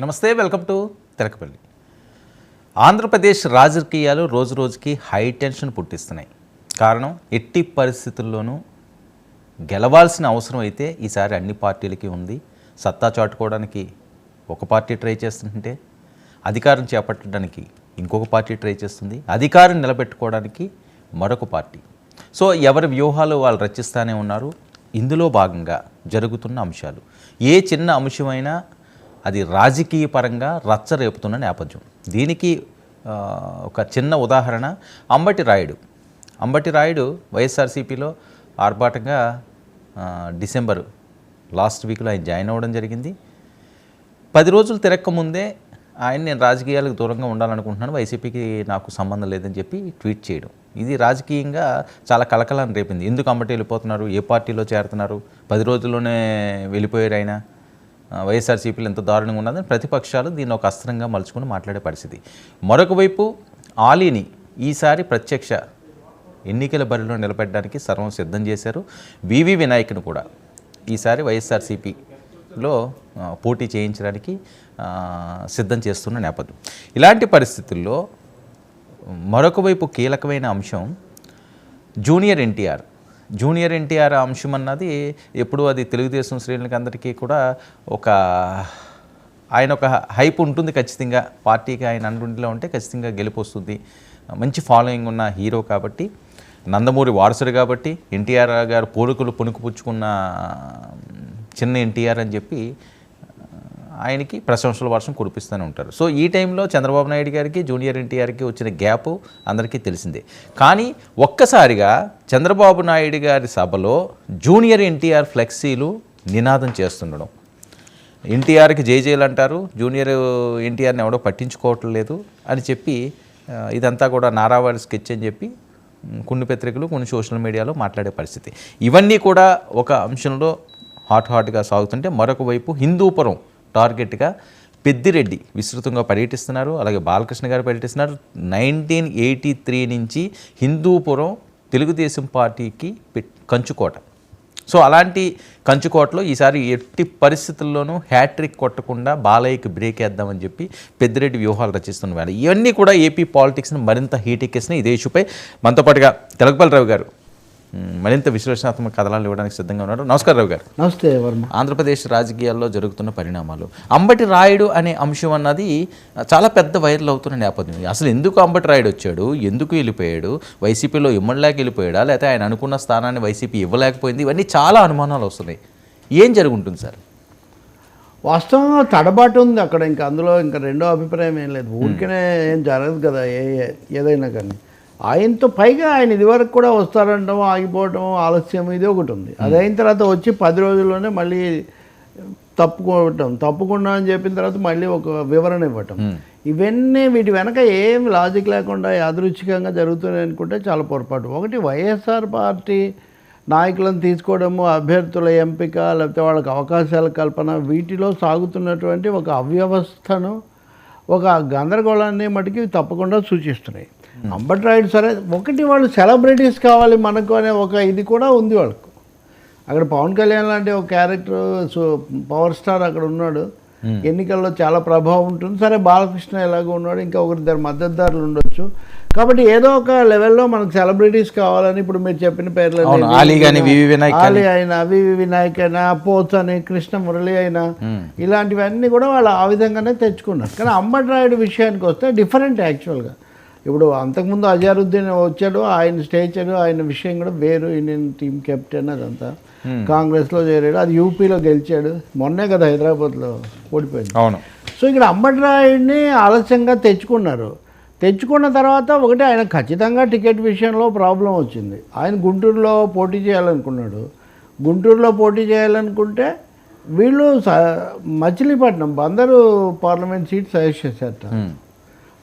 నమస్తే welcome to Telakapalli Andhra Pradesh రాజకీయాలు రోజు రోజుకి హై టెన్షన్ పుట్టిస్తున్నాయి. కారణం ఎట్టి పరిస్థితుల్లోనూ గెలవాల్సిన అవసరం అయితే ఈసారి అన్ని పార్టీలకి ఉంది. సత్తా చాటుకోవడానికి ఒక పార్టీ ట్రై చేస్తుంటే అధికారం చేపట్టడానికి ఇంకొక పార్టీ ట్రై చేస్తుంది. అధికారం నిలబెట్టుకోవడానికి మరొక పార్టీ. సో ఎవరి వ్యూహాలు వాళ్ళు రచిస్తూనే ఉన్నారు. ఇందులో భాగంగా జరుగుతున్న అంశాలు. ఏ చిన్న అంశమైనా అది రాజకీయ పరంగా రచ్చ రేపుతున్న నేపథ్యం. దీనికి ఒక చిన్న ఉదాహరణ అంబటి రాయుడు. అంబటి రాయుడు వైఎస్ఆర్సీపీలో ఆర్భాటంగా డిసెంబర్ లాస్ట్ వీక్లో ఆయన జాయిన్ అవ్వడం జరిగింది. పది రోజులు తిరక్కముందే ఆయన నేను రాజకీయాలకు దూరంగా ఉండాలనుకుంటున్నాను వైసీపీకి నాకు సంబంధం లేదని చెప్పి ట్వీట్ చేయడం. ఇది రాజకీయంగా చాలా కలకలాన్ని రేపింది. ఎందుకు అంబటి వెళ్ళిపోతున్నారు? ఏ పార్టీలో చేరుతున్నారు? పది రోజుల్లోనే వెళ్ళిపోయారు ఆయన. వైఎస్ఆర్సీపీలు ఎంత దారుణంగా ఉన్నదని ప్రతిపక్షాలు దీన్ని ఒక అస్త్రంగా మలుచుకుని మాట్లాడే పరిస్థితి. మరొక వైపు ఆలీని ఈసారి ప్రత్యక్ష ఎన్నికల బరిలో నిలబెట్టడానికి సర్వం సిద్ధం చేశారు. వివి వినాయక్ను కూడా ఈసారి వైఎస్ఆర్సీపీలో పోటీ చేయించడానికి సిద్ధం చేస్తున్న నేపథ్యం. ఇలాంటి పరిస్థితుల్లో మరొక వైపు కీలకమైన అంశం జూనియర్ ఎన్టీఆర్. జూనియర్ ఎన్టీఆర్ అంశం అన్నది ఎప్పుడు అది తెలుగుదేశం శ్రేణులకి అందరికీ కూడా ఒక ఆయన ఒక హైప్ ఉంటుంది ఖచ్చితంగా. పార్టీకి ఆయన అండుండిలో ఉంటే ఖచ్చితంగా గెలిపొస్తుంది మంచి ఫాలోయింగ్ ఉన్న హీరో కాబట్టి నందమూరి వారసుడు కాబట్టి ఎన్టీఆర్ గారు పోలికలు పుణుకుపుచ్చుకున్న చిన్న ఎన్టీఆర్ అని చెప్పి ఆయనకి ప్రశంసల వర్షం కురిపిస్తూనే ఉంటారు. సో ఈ టైంలో చంద్రబాబు నాయుడు గారికి జూనియర్ ఎన్టీఆర్కి వచ్చిన గ్యాప్ అందరికీ తెలిసిందే. కానీ ఒక్కసారిగా చంద్రబాబు నాయుడు గారి సభలో జూనియర్ ఎన్టీఆర్ ఫ్లెక్సీలు నినాదం చేస్తుండడం. ఎన్టీఆర్కి జేజేలు అంటారు జూనియర్ ఎన్టీఆర్ని ఎవడో పట్టించుకోవట్లేదు అని చెప్పి ఇదంతా కూడా నారావారి స్కెచ్ అని చెప్పి కొన్ని పత్రికలు కొన్ని సోషల్ మీడియాలో మాట్లాడే పరిస్థితి. ఇవన్నీ కూడా ఒక అంశంలో హాట్ హాట్గా సాగుతుంటే మరొక వైపు హిందూపురం టార్గెట్గా పెద్దిరెడ్డి విస్తృతంగా పర్యటిస్తున్నారు. అలాగే బాలకృష్ణ గారు పర్యటిస్తున్నారు. నైన్టీన్ ఎయిటీ త్రీ నుంచి హిందూపురం తెలుగుదేశం పార్టీకి కంచుకోట. సో అలాంటి కంచుకోటలో ఈసారి ఎట్టి పరిస్థితుల్లోనూ హ్యాట్రిక్ కొట్టకుండా బాలయ్యకి బ్రేక్ వేద్దామని చెప్పి పెద్దిరెడ్డి వ్యూహాలు రచిస్తున్న వేళ. ఇవన్నీ కూడా ఏపీ పాలిటిక్స్ని మరింత హీట్ ఎక్కేసినాయి ఇదే ఇష్యూపై మనతో పాటుగా తెలగపల్లి రావు గారు మరింత విశ్లేషణాత్మక కథనాలు ఇవ్వడానికి సిద్ధంగా ఉన్నారు. నమస్కారం రావు గారు. నమస్తే వర్మ. ఆంధ్రప్రదేశ్ రాజకీయాల్లో జరుగుతున్న పరిణామాలు. అంబటి రాయుడు అనే అంశం అన్నది చాలా పెద్ద వైరల్ అవుతున్న నేపథ్యం. అసలు ఎందుకు అంబటి రాయుడు వచ్చాడు? ఎందుకు వెళ్ళిపోయాడు? వైసీపీలో ఇమ్మడిలేక వెళ్ళిపోయాడా? లేకపోతే ఆయన అనుకున్న స్థానాన్ని వైసీపీ ఇవ్వలేకపోయింది? ఇవన్నీ చాలా అనుమానాలు వస్తున్నాయి. ఏం జరుగుంటుంది సార్? వాస్తవంగా తడబాటు ఉంది అక్కడ. ఇంకా అందులో ఇంకా రెండో అభిప్రాయం ఏం లేదు. ఊరికనే ఏం జరగదు కదా ఏ- ఏదైనా కానీ. ఆయనతో పైగా ఆయన ఇదివరకు కూడా వస్తారంటాం ఆగిపోవటం ఆలస్యం ఇది ఒకటి ఉంది. అది అయిన తర్వాత వచ్చి పది రోజుల్లోనే మళ్ళీ తప్పుకోవటం తప్పుకున్నా అని చెప్పిన తర్వాత మళ్ళీ ఒక వివరణ ఇవ్వటం. ఇవన్నీ వీటి వెనక ఏం లాజిక్ లేకుండా యాదృచ్ఛికంగా జరుగుతున్నాయి అనుకుంటే చాలా పొరపాటు. ఒకటి వైఎస్ఆర్ పార్టీ నాయకులను తీసుకోవడము అభ్యర్థుల ఎంపిక లేకపోతే వాళ్ళకి అవకాశాల కల్పన వీటిలో సాగుతున్నటువంటి ఒక అవ్యవస్థను ఒక గందరగోళాన్ని మటుకి తప్పకుండా సూచిస్తున్నాయి. అంబట్ రాయుడు సరే ఒకటి వాళ్ళు సెలబ్రిటీస్ కావాలి మనకు అనే ఒక ఇది కూడా ఉంది వాళ్ళకు. అక్కడ పవన్ కళ్యాణ్ లాంటి ఒక క్యారెక్టర్ పవర్ స్టార్ అక్కడ ఉన్నాడు. ఎన్నికల్లో చాలా ప్రభావం ఉంటుంది. సరే బాలకృష్ణ ఎలాగో ఉన్నాడు ఇంకా ఒకరిద్దరు మద్దతుదారులు ఉండొచ్చు. కాబట్టి ఏదో ఒక లెవెల్లో మనకు సెలబ్రిటీస్ కావాలని ఇప్పుడు మీరు చెప్పిన పేర్లు ఆలీ అయినా వివి వినాయక్ అయినా పోత్ అని కృష్ణ మురళి అయినా ఇలాంటివన్నీ కూడా వాళ్ళు ఆ విధంగానే తెచ్చుకున్నారు. కానీ అంబటి రాయుడు విషయానికి వస్తే డిఫరెంట్ యాక్చువల్గా ఇప్పుడు అంతకుముందు అజారుద్దీన్ వచ్చాడు ఆయన స్టేచర్ ఆయన విషయం కూడా వేరు. ఇండియన్ టీం కెప్టెన్ అదంతా. కాంగ్రెస్లో చేరాడు అది యూపీలో గెలిచాడు. మొన్నే కదా హైదరాబాద్లో ఓడిపోయింది. అవును. సో ఇక్కడ అంబటి రాయుడిని ఆలస్యంగా తెచ్చుకున్నారు. తెచ్చుకున్న తర్వాత ఒకటి ఆయన ఖచ్చితంగా టికెట్ విషయంలో ప్రాబ్లం వచ్చింది. ఆయన గుంటూరులో పోటీ చేయాలనుకున్నాడు. గుంటూరులో పోటీ చేయాలనుకుంటే వీళ్ళు Machilipatnam Bandaru parliament seat suggest చేశారట.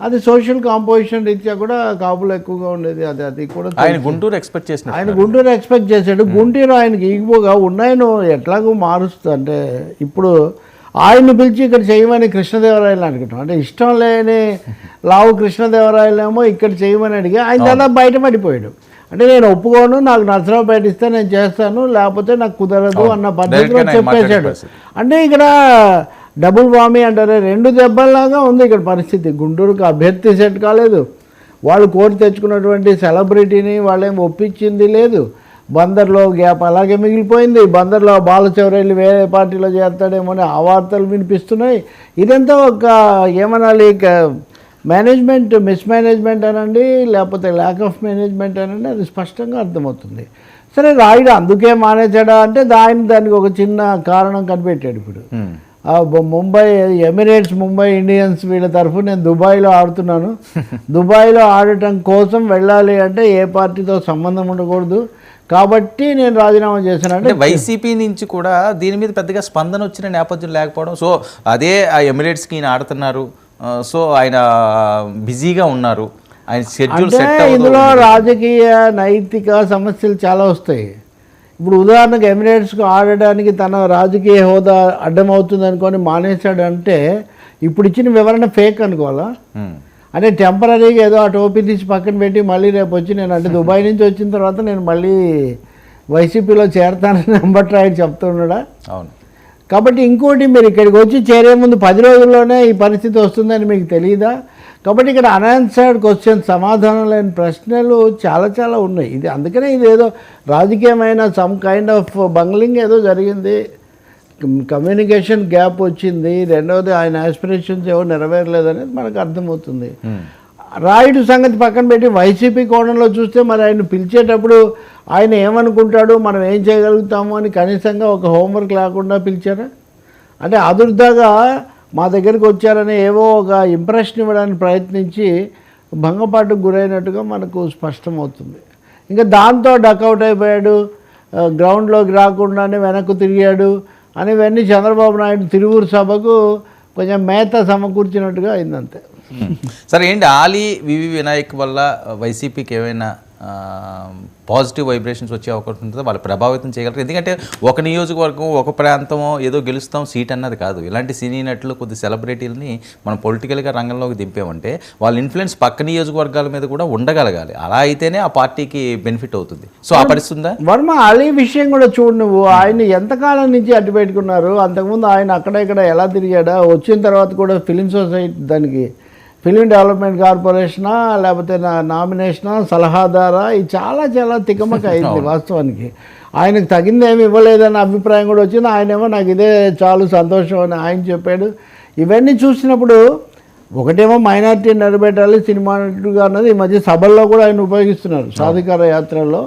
అది సోషల్ కాంపోజిషన్ రీత్యా కూడా కాపులు ఎక్కువగా ఉండేది. అది అది కూడా ఆయన గుంటూరు ఎక్స్పెక్ట్ చేసిన ఆయన గుంటూరు ఎక్స్పెక్ట్ చేశాడు. గుంటూరు ఆయనకి ఈగిపోగా ఉన్నాయను ఎట్లాగో మారుస్తా అంటే ఇప్పుడు ఆయన్ని పిలిచి ఇక్కడ చేయమని కృష్ణదేవరాయలు అనుకుంటాం అంటే ఇష్టం లేని లావు కృష్ణదేవరాయలేమో ఇక్కడ చేయమని అడిగి ఆయన దాదాపు బయటపడిపోయాడు అంటే నేను ఒప్పుకోను నాకు నరసరావు బయట ఇస్తే నేను చేస్తాను లేకపోతే నాకు కుదరదు అన్న పద్ధతిలో చెప్పేశాడు. అంటే ఇక్కడ డబుల్ వామి అంటారే రెండు దెబ్బల్లాగా ఉంది ఇక్కడ పరిస్థితి. గుంటూరుకు అభ్యర్థి సెట్ కాలేదు. వాళ్ళు కోరి తెచ్చుకున్నటువంటి సెలబ్రిటీని వాళ్ళేం ఒప్పించింది లేదు. బందర్లో గ్యాప్ అలాగే మిగిలిపోయింది. బందర్లో బాలచౌరెల్లి వేరే పార్టీలో చేస్తాడేమో అని ఆ వార్తలు వినిపిస్తున్నాయి. ఇదంతా ఒక ఏమనాలి ఇక మేనేజ్మెంట్ మిస్ మేనేజ్మెంట్ అనండి లేకపోతే ల్యాక్ ఆఫ్ మేనేజ్మెంట్ అనండి అది స్పష్టంగా అర్థమవుతుంది. సరే రాయుడు అందుకే మానేశాడా అంటే దాని దానికి ఒక చిన్న కారణం కనిపెట్టాడు ఇప్పుడు. ముంబై ఎమిరేట్స్ ముంబై ఇండియన్స్ వీళ్ళ తరఫు నేను దుబాయ్లో ఆడుతున్నాను. దుబాయ్లో ఆడటం కోసం వెళ్ళాలి అంటే ఏ పార్టీతో సంబంధం ఉండకూడదు. కాబట్టి నేను రాజీనామా చేశాను. అంటే వైసీపీ నుంచి కూడా దీని మీద పెద్దగా స్పందన వచ్చిన నేపథ్యం లేకపోవడం సో అదే ఆ ఎమిరేట్స్కి ఈయన ఆడుతున్నారు. సో ఆయన బిజీగా ఉన్నారు. ఆయన షెడ్యూల్ ఇందులో రాజకీయ నైతిక సమస్యలు చాలా వస్తాయి. ఇప్పుడు ఉదాహరణకు ఎమిరేట్స్కు ఆడడానికి తన రాజకీయ హోదా అడ్డమవుతుంది అనుకొని మానేశాడు అంటే ఇప్పుడు ఇచ్చిన వివరణ ఫేక్ అనుకోవాలా? అంటే టెంపరీగా ఏదో ఆ టోపీ తీసి పక్కన పెట్టి మళ్ళీ రేపు వచ్చి నేను అంటే దుబాయ్ నుంచి వచ్చిన తర్వాత నేను మళ్ళీ వైసీపీలో చేరతానని అంబట్రాయుడు చెప్తున్నాడా? అవును. కాబట్టి ఇంకోటి మీరు ఇక్కడికి వచ్చి చేరే ముందు పది రోజుల్లోనే ఈ పరిస్థితి వస్తుందని మీకు తెలియదా కాబట్టి ఇక్కడ అనాన్సర్డ్ క్వశ్చన్ సమాధానం లేని ప్రశ్నలు చాలా చాలా ఉన్నాయి. ఇది అందుకనే ఇది ఏదో రాజకీయమైన సమ్ కైండ్ ఆఫ్ బంగ్లింగ్ ఏదో జరిగింది. కమ్యూనికేషన్ గ్యాప్ వచ్చింది. రెండవది ఆయన ఆస్పిరేషన్స్ ఏవో నెరవేరలేదనేది మనకు అర్థమవుతుంది. హ్మ్. రాయుడు సంగతి పక్కన పెట్టి వైసీపీ కోణంలో చూస్తే మరి ఆయన పిలిచేటప్పుడు ఆయన ఏమనుకుంటాడు? మనం ఏం చేయగలుగుతాము అని కనీసంగా ఒక హోంవర్క్ లేకుండా పిలిచారా? అంటే అదుర్దాగా మా దగ్గరికి వచ్చారని ఏవో ఒక ఇంప్రెషన్ ఇవ్వడానికి ప్రయత్నించి భంగపాటుకు గురైనట్టుగా మనకు స్పష్టమవుతుంది. ఇంకా దాంతో డకౌట్ అయిపోయాడు. గ్రౌండ్లోకి రాకుండానే వెనక్కు తిరిగాడు. అని ఇవన్నీ చంద్రబాబు నాయుడు తిరువురు సభకు కొంచెం మేత సమకూర్చినట్టుగా అయిందంతే. సరే ఏంటి ఆలీ వివి వినాయక్ వల్ల వైసీపీకి ఏమైనా పాజిటివ్ వైబ్రేషన్స్ వచ్చే అవకాశం ఉంటుందో. వాళ్ళు ప్రభావితం చేయగలరు. ఎందుకంటే ఒక నియోజకవర్గం ఒక ప్రాంతం ఏదో గెలుస్తాం సీట్ అన్నది కాదు. ఇలాంటి సినీ నటులు కొద్ది సెలబ్రిటీలని మనం పొలిటికల్గా రంగంలోకి దింపామంటే వాళ్ళ ఇన్ఫ్లుయెన్స్ పక్క నియోజకవర్గాల మీద కూడా ఉండగలగాలి. అలా అయితేనే ఆ పార్టీకి బెనిఫిట్ అవుతుంది. సో ఆ పరిస్థితి ఉందా? వర్మ అలీ విషయం కూడా చూడు నువ్వు. ఆయన ఎంతకాలం నుంచి అడ్డు పెట్టుకున్నారు? అంతకుముందు ఆయన అక్కడ ఇక్కడ ఎలా తిరిగాడా? వచ్చిన తర్వాత కూడా ఫిలిం సొసైటీ దానికి ఫిలిం డెవలప్మెంట్ కార్పొరేషనా లేకపోతే నా నామినేషనా సలహాదారా ఇది చాలా చాలా తికమక అయింది వాస్తవానికి. ఆయనకు తగింది ఏమి ఇవ్వలేదన్న అభిప్రాయం కూడా వచ్చింది. ఆయనేమో నాకు ఇదే చాలు సంతోషం అని ఆయన చెప్పాడు. ఇవన్నీ చూసినప్పుడు ఒకటేమో మైనార్టీ నిలబెట్టాలి సినిమా నటుడుగా అన్నది ఈ మధ్య సభల్లో కూడా ఆయన ఉపయోగిస్తున్నారు సాధికార యాత్రల్లో.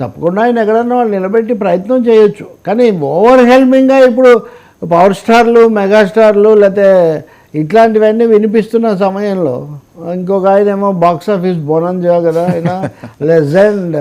తప్పకుండా ఆయన ఎక్కడన్నా వాళ్ళు నిలబెట్టి ప్రయత్నం చేయొచ్చు. కానీ ఓవర్ హెల్మింగ్గా ఇప్పుడు పవర్ స్టార్లు మెగాస్టార్లు లేకపోతే ఇట్లాంటివన్నీ వినిపిస్తున్న సమయంలో ఇంకొక ఆయన ఏమో బాక్స్ ఆఫీస్ బోనంజా కదా ఆయన లెజెండ్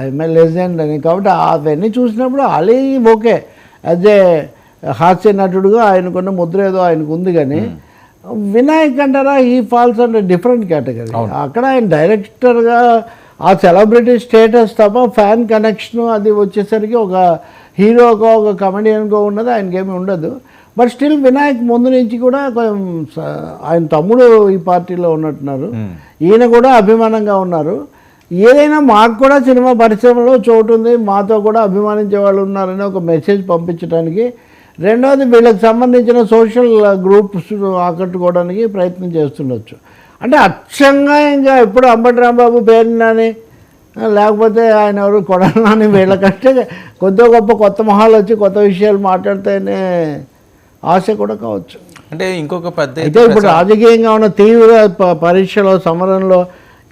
ఐఎమ్ఏ లెజెండ్ అని. కాబట్టి అవన్నీ చూసినప్పుడు అలీ ఓకే. యాజ్ ఏ హాస్య నటుడుగా ఆయనకున్న ముద్ర ఏదో ఆయనకు ఉంది కానీ వినాయక్ అంటారా ఈ ఫాల్స్ అంటే డిఫరెంట్ కేటగిరీ అక్కడ ఆయన డైరెక్టర్గా ఆ సెలబ్రిటీ స్టేటస్ తప్ప ఫ్యాన్ కనెక్షన్ అది వచ్చేసరికి ఒక హీరోగా ఒక కమెడియన్గా ఉన్నది ఆయనకేమీ ఉండదు. బట్ స్టిల్ వినాయక్ ముందు నుంచి కూడా ఆయన తమ్ముడు ఈ పార్టీలో ఉన్నట్టున్నారు. ఈయన కూడా అభిమానంగా ఉన్నారు. ఏదైనా మాకు కూడా సినిమా పరిశ్రమలో చోటు ఉంది. మాతో కూడా అభిమానించే వాళ్ళు ఉన్నారని ఒక మెసేజ్ పంపించడానికి రెండవది వీళ్ళకి సంబంధించిన సోషల్ గ్రూప్స్ ఆకట్టుకోవడానికి ప్రయత్నం చేస్తుండొచ్చు. అంటే అచ్చంగా ఇంకా ఎప్పుడు అంబటి రాంబాబు పేరునని లేకపోతే ఆయన ఎవరు కొడాలని వీళ్ళకంటే కొద్ది గొప్ప కొత్త మొహాలు వచ్చి కొత్త విషయాలు మాట్లాడితేనే ఆశ కూడా కావచ్చు. అంటే ఇంకొక పెద్ద అయితే ఇప్పుడు రాజకీయంగా ఉన్న తీవ్ర పరీక్షలో సమరంలో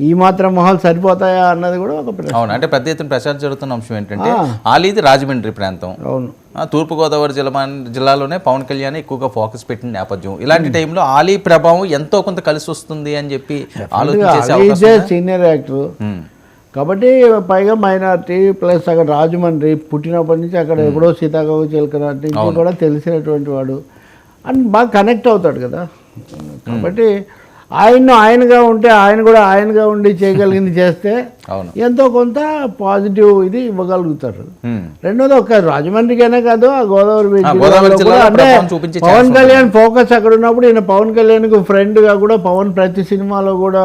ఈ మాత్రం మొహాలు సరిపోతాయా అన్నది కూడా ఒక ప్రశ్న. అవును అంటే పెద్ద ఎత్తున ప్రచారం జరుగుతున్న అంశం ఏంటంటే. ఆలీది రాజమండ్రి ప్రాంతం. అవును. తూర్పుగోదావరి జిల్లా జిల్లాలోనే పవన్ కళ్యాణ్ ఎక్కువగా ఫోకస్ పెట్టిన నేపథ్యం. ఇలాంటి టైంలో ఆలీ ప్రభావం ఎంతో కొంత కలిసి వస్తుంది అని చెప్పి ఆలోచన సీనియర్ యాక్టర్. కాబట్టి పైగా మైనార్టీ ప్లస్ అక్కడ రాజమండ్రి పుట్టినప్పటి నుంచి అక్కడ ఎప్పుడో సీతాకోక చిలక నాటి నుంచి కూడా తెలిసినటువంటి వాడు. అని బాగా కనెక్ట్ అవుతాడు కదా. కాబట్టి ఆయన ఆయనగా ఉంటే ఆయన కూడా ఆయనగా ఉండి చేయగలిగింది చేస్తే ఎంతో కొంత పాజిటివ్ ఇది ఇవ్వగలుగుతారు. రెండోది ఒక రాజమండ్రికైనా కాదు ఆ గోదావరి అంటే పవన్ కళ్యాణ్ ఫోకస్ అక్కడ ఉన్నప్పుడు ఈయన పవన్ కళ్యాణ్కు ఫ్రెండ్గా కూడా పవన్ ప్రతి సినిమాలో కూడా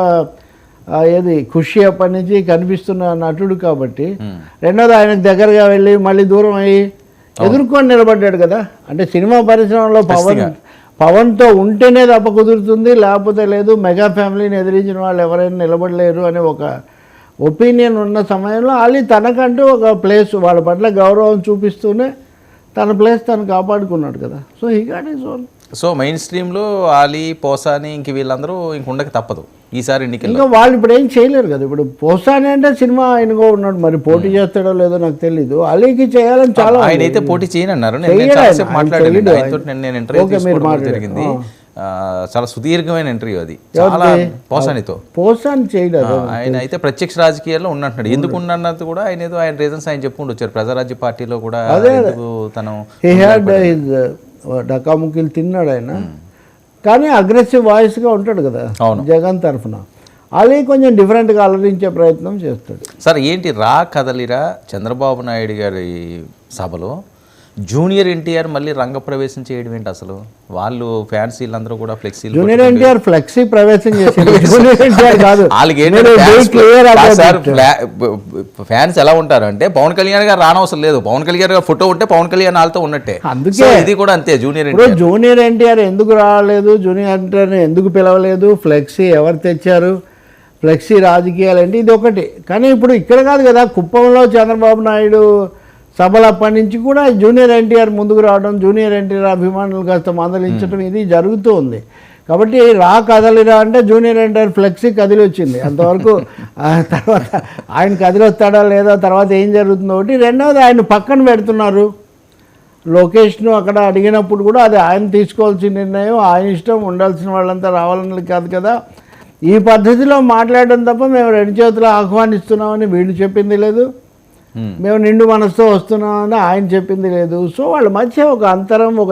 ఏది ఖుషి అప్పటి నుంచి కనిపిస్తున్న నటుడు కాబట్టి. రెండోది ఆయనకు దగ్గరగా వెళ్ళి మళ్ళీ దూరం అయ్యి ఎదుర్కొని నిలబడ్డాడు కదా. అంటే సినిమా పరిశ్రమలో పవన్ పవన్తో ఉంటేనే తప్ప కుదురుతుంది లేకపోతే లేదు మెగా ఫ్యామిలీని ఎదిరించిన వాళ్ళు ఎవరైనా నిలబడలేరు అనే ఒక ఒపీనియన్ ఉన్న సమయంలో అలీ తనకంటూ ఒక ప్లేస్ వాళ్ళ పట్ల గౌరవం చూపిస్తూనే తన ప్లేస్ తను కాపాడుకున్నాడు కదా. So he got his own so main స్ట్రీమ్లో Ali Posani ఇంక వీళ్ళందరూ ఇంక ఉండక తప్పదు. ఈసారి ఎన్నికల్లో. ఇంకా వాళ్ళు ఇప్పుడు ఏం చేయలేరు కదా. ఇప్పుడు పోసాని అంటే సినిమా ఆయనగా ఉన్నాడు. మరి పోటీ చేస్తాడో లేదో నాకు తెలీదు. అలీకి చేయాలని చాలా ఆయన అయితే పోటీ చేయనన్నారు. నేను మాట్లాడాను. ఆయనతో ఇంటర్వ్యూ. జరిగింది. చాలా సుదీర్ఘమైన ఇంటర్వ్యూ అది. చాలా పోసానితో. పోసాని చేయలేదు ఆయన అయితే ప్రత్యక్ష రాజకీయాల్లో ఉన్నట్టున్నాడు. ఎందుకు ఉన్నది కూడా ఆయన ఏదో ఆయన రీజన్స్ ఆయన చెప్పుకుంటూ వచ్చారు ప్రజారాజ్య పార్టీలో కూడా తను డకాముఖిలు తిన్నాడు ఆయన. కానీ అగ్రెసివ్ వాయిస్గా ఉంటాడు కదా. జగన్ తరఫున. అలీ కొంచెం డిఫరెంట్గా అలరించే ప్రయత్నం చేస్తాడు. సార్ ఏంటి రా కదలిరా చంద్రబాబు నాయుడు గారి సభలో? జూనియర్ ఎన్టీఆర్ మళ్ళీ రంగప్రవేశం చేయడం ఏంటి అసలు? వాళ్ళు ఫ్యాన్స్ వీళ్ళందరూ కూడా ఫ్లెక్సీలు జూనియర్ ఎన్టీఆర్ ఫ్లెక్సీ ప్రవేశం ఎన్టీఆర్ be ఫ్యాన్స్ ఎలా ఉంటారు అంటే పవన్ కళ్యాణ్ గారు రానవసరం లేదు. పవన్ కళ్యాణ్ గారు ఫోటో ఉంటే పవన్ కళ్యాణ్ వాళ్ళతో ఉన్నట్టే. అందుకే. ఇది కూడా అంతే జూనియర్ ఎన్టీఆర్. జూనియర్ ఎన్టీఆర్ ఎందుకు రాలేదు? జూనియర్ ఎన్టీఆర్ని ఎందుకు పిలవలేదు? ఫ్లెక్సీ ఎవరు తెచ్చారు? ఫ్లెక్సీ రాజకీయాలు అంటే ఇది ఒకటి. కానీ ఇప్పుడు ఇక్కడ కాదు కదా కుప్పంలో చంద్రబాబు నాయుడు సభలు అప్పటి నుంచి కూడా జూనియర్ ఎన్టీఆర్ ముందుకు రావడం జూనియర్ ఎన్టీఆర్ అభిమానులు కాస్త మందలించడం ఇది జరుగుతూ ఉంది. కాబట్టి రా కదలిరా అంటే జూనియర్ ఎన్టీఆర్ ఫ్లెక్సీ కదిలి వచ్చింది. అంతవరకు తర్వాత ఆయన కదిలి వస్తాడా లేదా తర్వాత ఏం జరుగుతుందో ఒకటి. రెండవది ఆయన పక్కన పెడుతున్నారు. లొకేషన్ అక్కడ అడిగినప్పుడు కూడా అది ఆయన తీసుకోవాల్సిన నిర్ణయం ఆయన ఇష్టం ఉండాల్సిన వాళ్ళంతా రావాలని కాదు కదా. ఈ పద్ధతిలో మాట్లాడడం తప్ప మేము రెండు చేతులు ఆహ్వానిస్తున్నామని వీళ్ళు చెప్పింది లేదు. Hmm. మేము నిండు మనసుతో వస్తున్నామని ఆయన చెప్పింది లేదు. సో వాళ్ళ మధ్య ఒక అంతరం ఒక